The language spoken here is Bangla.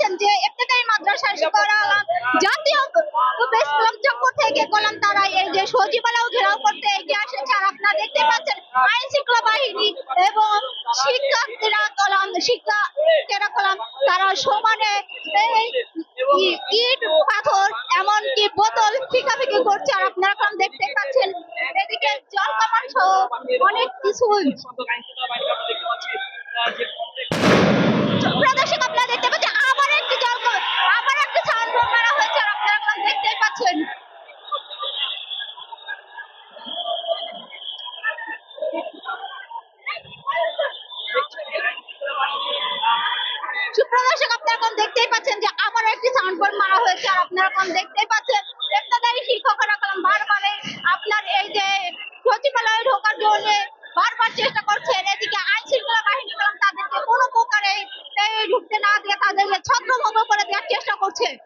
পাচ্ছেন যে ইফতেদায়ী মাদ্রাসার শিক্ষকরা জাতীয় প্রেস ক্লাব থেকে কলাম তারা? এই যে সচিবালয় ঘেরাও করতে এগিয়ে আসেছে আর আপনারা দেখতে পাচ্ছেন আইন শৃঙ্খলা বাহিনী এবং শিক্ষার্থীরা কলাম, শিক্ষকেরা কলাম, তারা সমানে ইট, পাথর, এমনকি বোতল ফিকাফিকি করছে, আর আপনারা কলাম দেখতে পাচ্ছেন, এদিকে জল কামান সহ অনেক কিছু সুপ্রদর্শক পাচ্ছেন বারবারে আপনার এই যে সচিবালয়ে ঢোকার জন্য বারবার চেষ্টা করছেন এদিকে আইন শৃঙ্খলা বাহিনী কলম তাদেরকে কোনো প্রকারে ঢুকতে না দিয়ে তাদেরকে ছত্রভঙ্গ